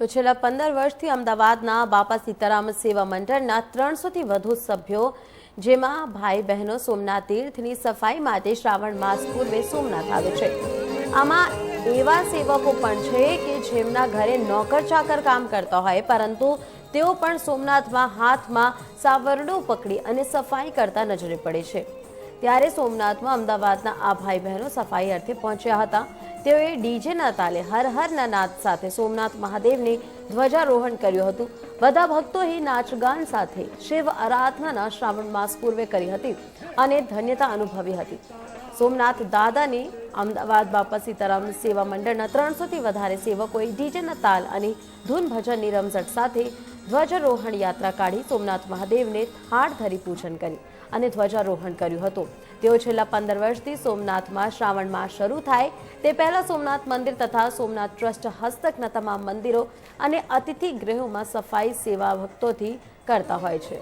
તો છેલ્લા પંદર વર્ષથી અમદાવાદના બાપા સીતારામ સેવા મંડળના ત્રણસોથી વધુ સભ્યો, જેમાં ભાઈ બહેનો સોમનાથ તીર્થની સફાઈ માટે શ્રાવણ માસ પૂર્વે સોમનાથ આવે છે. આમાં એવા સેવકો પણ છે કે જેમના ઘરે નોકર ચાકર કામ કરતા હોય, પરંતુ તેઓ પણ સોમનાથમાં હાથમાં સાવરડો પકડી અને સફાઈ કરતા નજરે પડે છે. ત્યારે સોમનાથમાં અમદાવાદના આ ભાઈ બહેનો સફાઈ અર્થે પહોંચ્યા હતા. તેઓએ ડીજેના તાલે હર હરના નાદ સાથે સોમનાથ મહાદેવને ધ્વજારોહણ કર્યું હતું. બધા ભક્તોએ નાચગાન સાથે શિવ આરાધનાના શ્રાવણ માસ પૂર્વે કરી હતી અને ધન્યતા અનુભવી હતી. સોમનાથ દાદાને અમદાવાદ બાપા સીતારામ સેવા મંડળના ત્રણસોથી વધારે સેવકોએ ડીજેના તાલ અને ધૂન ભજનની રમઝટ સાથે ધ્વજારોહણ યાત્રા કાઢી સોમનાથ મહાદેવને થાળ ધરી પૂજન કરી અને ધ્વજારોહણ કર્યું હતું. તેઓ છેલ્લા પંદર વર્ષથી સોમનાથમાં શ્રાવણ માસ શરૂ થાય તે પહેલા સોમનાથ મંદિર તથા સોમનાથ ટ્રસ્ટ હસ્તકના તમામ મંદિરો અને અતિથિ ગૃહોમાં સફાઈ સેવા ભક્તોથી કરતા હોય છે.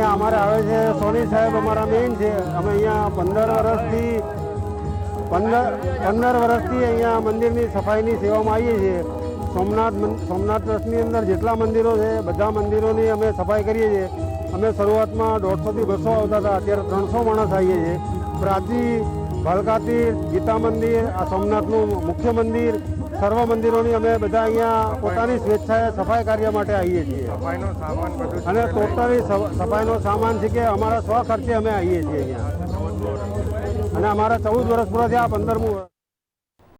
અહીંયા અમારે આવે છે, સોની સાહેબ અમારા મેઇન છે. અમે અહીંયા પંદર વર્ષથી, પંદર પંદર વર્ષથી અહીંયા મંદિરની સફાઈની સેવામાં આવીએ છીએ. સોમનાથ સોમનાથ ટ્રસ્ટની અંદર જેટલા મંદિરો છે, બધા મંદિરોની અમે સફાઈ કરીએ છીએ. અમે શરૂઆતમાં દોઢસોથી બસો આવતા હતા, અત્યારે ત્રણસો માણસ આવીએ છીએ. પ્રાચી ભાલકાતીર ગીતા મંદિર આ સોમનાથનું મુખ્ય મંદિર સર્વ મંદિરોની અમે બધા અહીંયા પોતાની સ્વેચ્છાએ સફાઈ કાર્ય માટે આવીએ છીએ. અને ટોટલી સફાઈનો સામાન છે કે અમારા સ્વ ખર્ચે અમે આવીએ છીએ અહીંયા. અને અમારા ચૌદ વર્ષ પૂરા થયા પંદરમું